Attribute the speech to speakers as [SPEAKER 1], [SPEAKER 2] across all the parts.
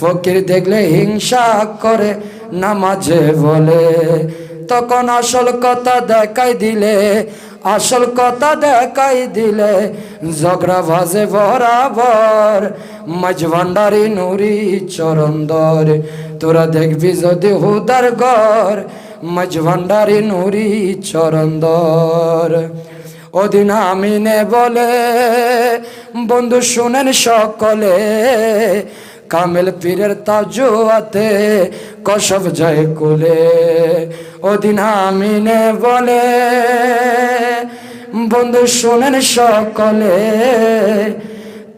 [SPEAKER 1] ফকির দেখলে হিংসা করে, নামাজে বলে। তখন আসল কথা দেখাই দিলে, আসল কথা দেখাই দিলে। ঝগড়া ভাজে বরাবর, মাঝ ভান্ডারি নুরি চরন্দর তোরা দেখবি যদি হুদার ঘর, মাঝ ভান্ডারি নুরি চরন্দর ওদিন আমিনে বলে, বন্ধু শুনেন সকলে কামেল পীরের তাজুয়াতে কসব জয় কুলে। ওদিন আমিনে বলে, বন্ধু শুনেন সকলে,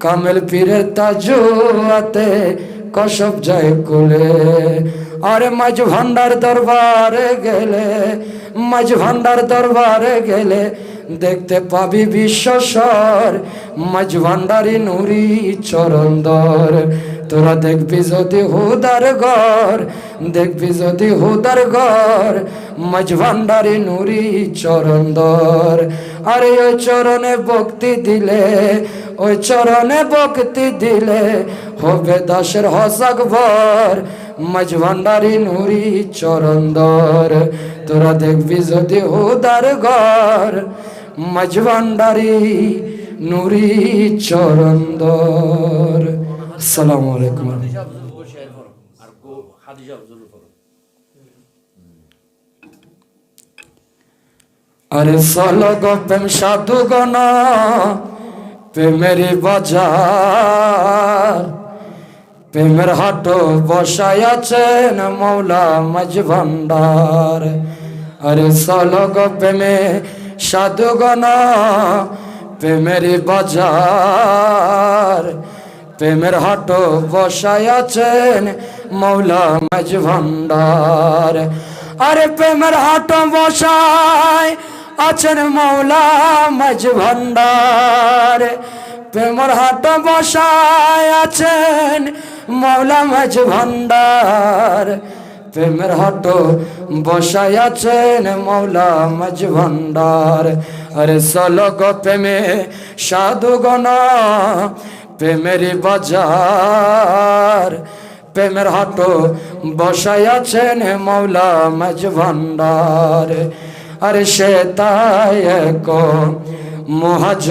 [SPEAKER 1] কামেল পীরের তাজুয়াতে কসব জয় কুলে। আরে মাঝ ভান্ডার দরবারে গেলে, মাঝ ভান্ডার দরবারে গেলে দেখতে পাবি বিশ্বস্বর মাঝ ভান্ডারি নুরি চরন্দর তোরা দেখবি যদি হুদার ঘর, দেখবি যদি হুদার ঘর, মাঝ ভান্ডারি নুরি চরন্দর আরে ওই চরণে ভক্তি দিলে ওই চরণে ভক্তি দিলে হবে দাসের হসাক ভর, মাঝ ভান্ডারি নুরি চরন্দর তোরা দেখবি যদি হুদার ঘর, মাঝ ভান্ডারি নুরি চরন্দর আসসালামু আলাইকুম।
[SPEAKER 2] আর
[SPEAKER 1] চলো গো সাধু গণ, প্রেমের বাজার, প্রেমের হাটো বসাই আছেন মৌলা মাঝ ভান্ডার। আরে চলো গো সাধু গণ বাজার প্রেমের হাটো বসাই আছেন মৌলা মাঝ ভান্ডার আরে প্রেমের হাটো বসায় আছেন মৌলা মাঝ ভান্ডার প্রেমর হাট বসায় আছেন মৌলা মাঝ ভান্ডার প্রেমের হাট বসায় আছেন মৌলা মাঝ ভান্ডার আরে চলো গো প্রেমে সাধু গণ প্রেমের বাজার প্রেমের হাট বসাই আছেন মৌলা মাঝ ভান্ডার আরে সে তাই এক মহাজ